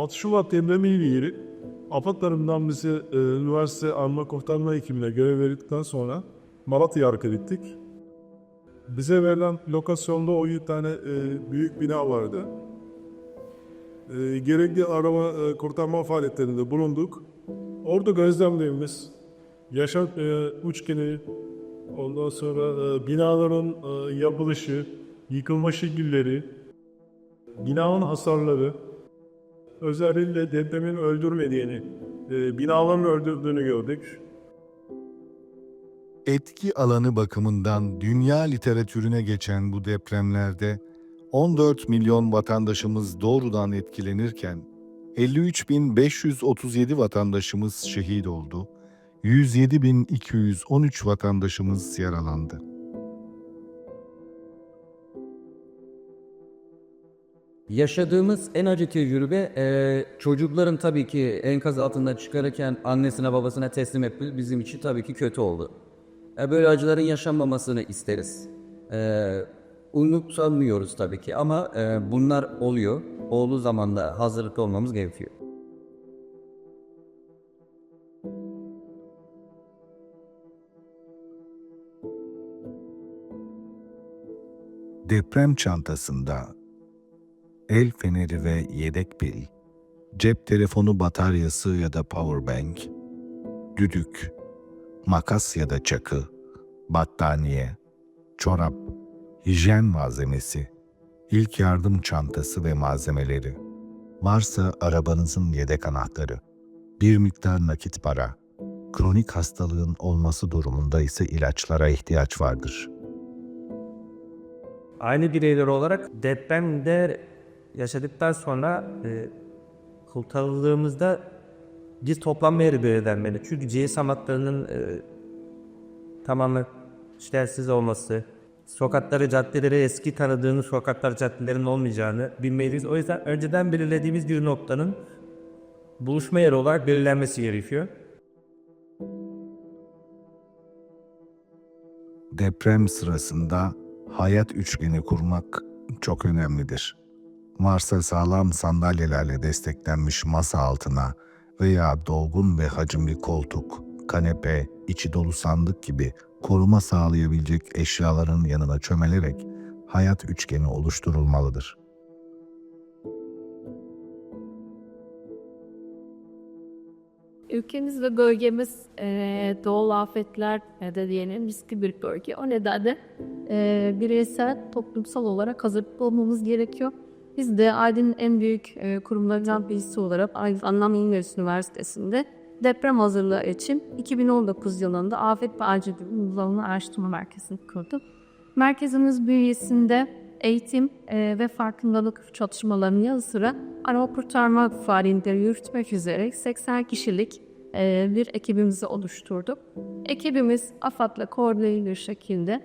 6 Şubat depremiyle ilgili AFAD tarafından e, üniversite arma kurtarma ekibine görev verdikten sonra Malatya'ya hareket ettik. Bize verilen lokasyonda 17 tane e, büyük bina vardı. E, gerekli arama e, kurtarma faaliyetlerinde bulunduk. Orada gözlemlerimiz, yaşam e, üçgeni, ondan sonra e, binaların e, yapılışı, yıkılma şekilleri, binanın hasarları, özellikle depremin öldürmediğini, e, binaların öldürdüğünü gördük. Etki alanı bakımından dünya literatürüne geçen bu depremlerde 14 milyon vatandaşımız doğrudan etkilenirken 53.537 vatandaşımız şehit oldu, 107.213 vatandaşımız yaralandı. Yaşadığımız en acı tecrübe e, çocukların tabii ki enkaz altından çıkarırken annesine babasına teslim etmesi bizim için tabii ki kötü oldu. E, böyle acıların yaşanmamasını isteriz. E, unutsamıyoruz tabii ki ama e, bunlar oluyor. Olduğu zaman da hazırlıklı olmamız gerekiyor. Deprem çantasında el feneri ve yedek pil, cep telefonu bataryası ya da powerbank, düdük, makas ya da çakı, battaniye, çorap, hijyen malzemesi, ilk yardım çantası ve malzemeleri, varsa arabanızın yedek anahtarı, bir miktar nakit para, kronik hastalığın olması durumunda ise ilaçlara ihtiyaç vardır.'' Aynı bireyler olarak depremde yaşadıktan sonra e, kurtarıldığımızda biz toplanma yeri belirlenmeli. Çünkü GSM hatlarının e, tamamen işlevsiz olması, sokakları, caddeleri eski tanıdığınız sokaklar, caddelerin olmayacağını bilmeliyiz. O yüzden önceden belirlediğimiz bir noktanın buluşma yeri olarak belirlenmesi gerekiyor. Deprem sırasında hayat üçgeni kurmak çok önemlidir. Varsa sağlam sandalyelerle desteklenmiş masa altına veya dolgun ve hacimli koltuk, kanepe, içi dolu sandık gibi koruma sağlayabilecek eşyaların yanına çömelerek hayat üçgeni oluşturulmalıdır. Ülkemiz ve bölgemiz eee, doğal afetler e, de diyelim riskli bir bölge. O nedenle eee, bireysel, toplumsal olarak hazırlıklı olmamız gerekiyor. Biz de Aydın'ın en büyük eee, kurumlarından birisi olarak Anlam İngiliz Üniversitesi'nde deprem hazırlığı için 2019 yılında Afet ve Acil Durum Uzmanlığı Araştırma Merkezi'ni kurduk. Merkezimiz bünyesinde eğitim eee, ve farkındalık çalışmalarının yanı sıra arama kurtarma faaliyetleri yürütmek üzere 80 kişilik eee, bir ekibimizi oluşturduk. Ekibimiz AFAD'la koordineli bir şekilde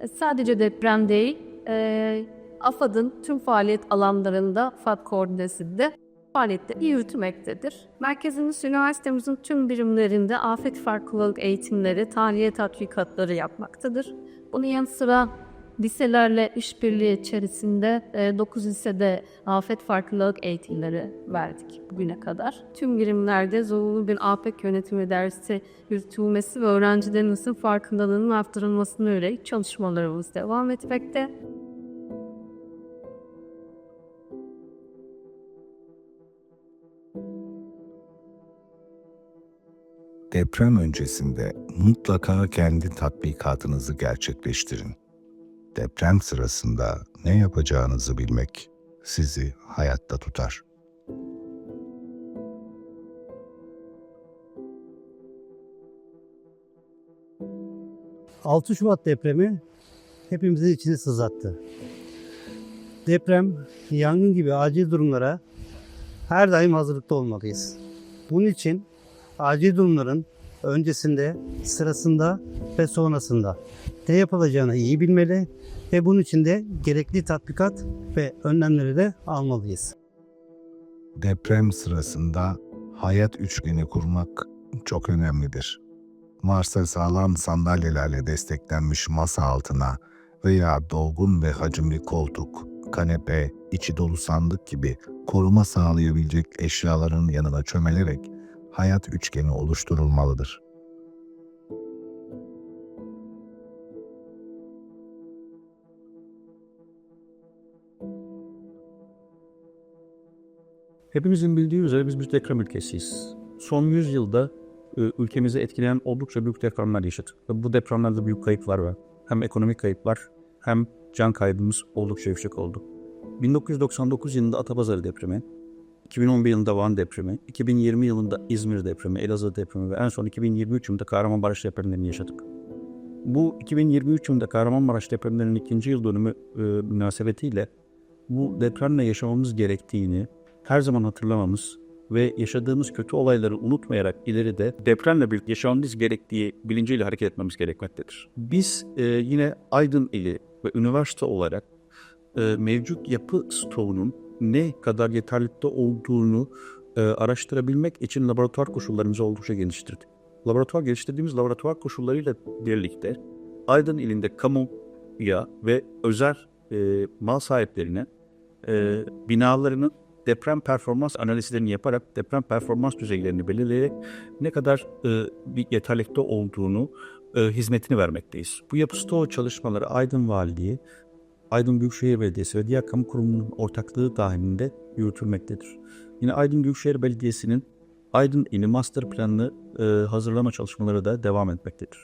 e, sadece deprem değil, AFAD'ın tüm faaliyet alanlarında AFAD koordinesinde faaliyetleri yürütmektedir. Merkezimiz üniversitemizin tüm birimlerinde afet farkındalık eğitimleri, tahliye tatbikatları yapmaktadır. Bunun yanı sıra liselerle işbirliği içerisinde 9 lisede afet farkındalık eğitimleri verdik bugüne kadar. Tüm birimlerde zorunlu bir afet yönetimi dersi yürütülmesi ve öğrencilerimizin farkındalığının arttırılmasına yönelik çalışmalarımız devam etmekte. Deprem öncesinde mutlaka kendi tatbikatınızı gerçekleştirin. Deprem sırasında ne yapacağınızı bilmek sizi hayatta tutar. — 6 Şubat depremi hepimizin içini sızlattı. Deprem, yangın gibi acil durumlara her daim hazırlıklı olmalıyız. Bunun için acil durumların öncesinde, sırasında ve sonrasında ne yapılacağını iyi bilmeli ve bunun için de gerekli tatbikat ve önlemleri de almalıyız. Deprem sırasında hayat üçgeni kurmak çok önemlidir. Varsa sağlam sandalyelerle desteklenmiş masa altına veya dolgun ve hacimli koltuk, kanepe, içi dolu sandık gibi koruma sağlayabilecek eşyaların yanına çömelerek hayat üçgeni oluşturulmalıdır. Hepimizin bildiği üzere biz bir deprem ülkesiyiz. Son 100 yılda e, ülkemizi etkileyen oldukça büyük depremler yaşadık. Ve bu depremlerde büyük kayıplar var. Hem ekonomik kayıplar hem can kaybımız oldukça yüksek oldu. 1999 yılında Atapazarı depremi, 2011 yılında Van depremi, 2020 yılında İzmir depremi, Elazığ depremi ve en son 2023 yılında Kahramanmaraş depremlerini yaşadık. Bu 2023 yılında Kahramanmaraş depremlerinin ikinci yıl dönümü e, münasebetiyle bu depremle yaşamamız gerektiğini her zaman hatırlamamız ve yaşadığımız kötü olayları unutmayarak ileride depremle bir yaşamamız gerektiği bilinciyle hareket etmemiz gerekmektedir. Biz e, yine Aydın ili ve üniversite olarak e, mevcut yapı stoğunun ne kadar yeterlilikte olduğunu e, araştırabilmek için laboratuvar koşullarımızı oldukça geliştirdik. Laboratuvar geliştirdiğimiz laboratuvar koşullarıyla birlikte Aydın ilinde kamuya ve özel e, mal sahiplerine e, binalarının deprem performans analizlerini yaparak deprem performans düzeylerini belirleyerek ne kadar e, bir yeterlikte olduğunu e, hizmetini vermekteyiz. Bu yapı stoğu çalışmaları Aydın Valiliği, Aydın Büyükşehir Belediyesi ve diğer kamu kurumunun ortaklığı dahilinde yürütülmektedir. Yine Aydın Büyükşehir Belediyesi'nin Aydın ili master planını e, hazırlama çalışmaları da devam etmektedir.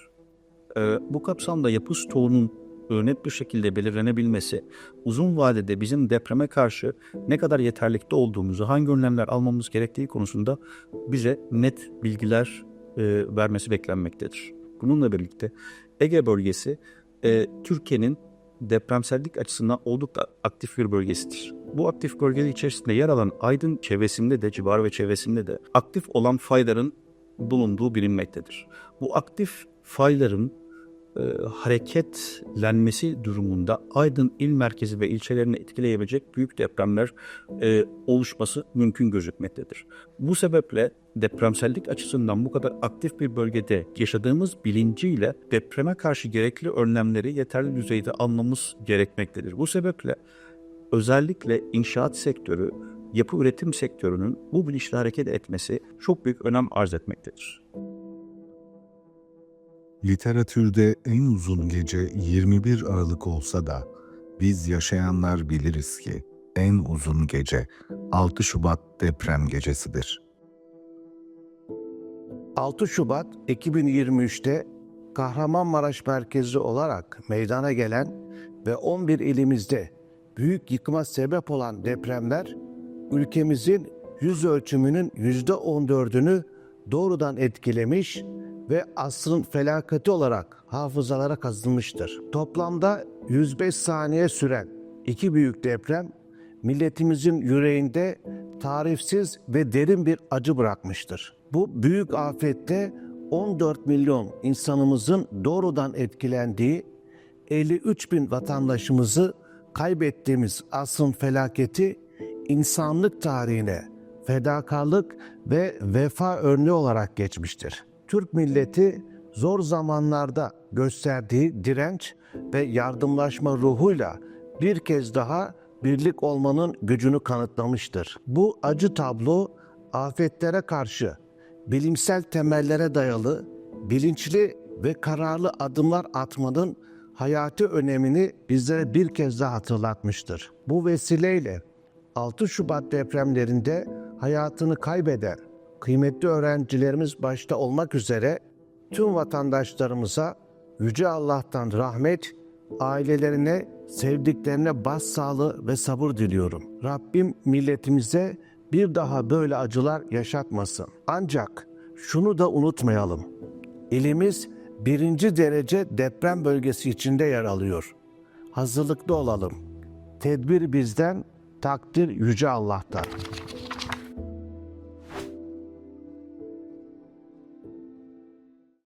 E, bu kapsamda yapı stoğunun e, net bir şekilde belirlenebilmesi, uzun vadede bizim depreme karşı ne kadar yeterlikte olduğumuzu, hangi önlemler almamız gerektiği konusunda bize net bilgiler e, vermesi beklenmektedir. Bununla birlikte Ege bölgesi e, Türkiye'nin depremsellik açısından oldukça aktif bir bölgesidir. Bu aktif bölge içerisinde yer alan Aydın çevresinde de, civar ve çevresinde de aktif olan fayların bulunduğu bilinmektedir. Bu aktif fayların e, hareketlenmesi durumunda Aydın il merkezi ve ilçelerini etkileyebilecek büyük depremler e, oluşması mümkün gözükmektedir. Bu sebeple depremsellik açısından bu kadar aktif bir bölgede yaşadığımız bilinciyle depreme karşı gerekli önlemleri yeterli düzeyde almamız gerekmektedir. Bu sebeple özellikle inşaat sektörü, yapı üretim sektörünün bu bilinçle hareket etmesi çok büyük önem arz etmektedir. Literatürde en uzun gece 21 Aralık olsa da biz yaşayanlar biliriz ki en uzun gece 6 Şubat deprem gecesidir. 6 Şubat 2023'te Kahramanmaraş merkezli olarak meydana gelen ve 11 ilimizde büyük yıkıma sebep olan depremler ülkemizin yüz ölçümünün %14'ünü doğrudan etkilemiş ve asrın felaketi olarak hafızalara kazınmıştır. Toplamda 105 saniye süren iki büyük deprem milletimizin yüreğinde tarifsiz ve derin bir acı bırakmıştır. Bu büyük afette 14 milyon insanımızın doğrudan etkilendiği 53 bin vatandaşımızı kaybettiğimiz asrın felaketi insanlık tarihine fedakarlık ve vefa örneği olarak geçmiştir. Türk milleti zor zamanlarda gösterdiği direnç ve yardımlaşma ruhuyla bir kez daha birlik olmanın gücünü kanıtlamıştır. Bu acı tablo afetlere karşı bilimsel temellere dayalı, bilinçli ve kararlı adımlar atmanın hayati önemini bizlere bir kez daha hatırlatmıştır. Bu vesileyle 6 Şubat depremlerinde hayatını kaybeden kıymetli öğrencilerimiz başta olmak üzere tüm vatandaşlarımıza Yüce Allah'tan rahmet, ailelerine, sevdiklerine başsağlığı ve sabır diliyorum. Rabbim milletimize bir daha böyle acılar yaşatmasın. Ancak şunu da unutmayalım. İlimiz birinci derece deprem bölgesi içinde yer alıyor. Hazırlıklı olalım. Tedbir bizden, takdir Yüce Allah'tan.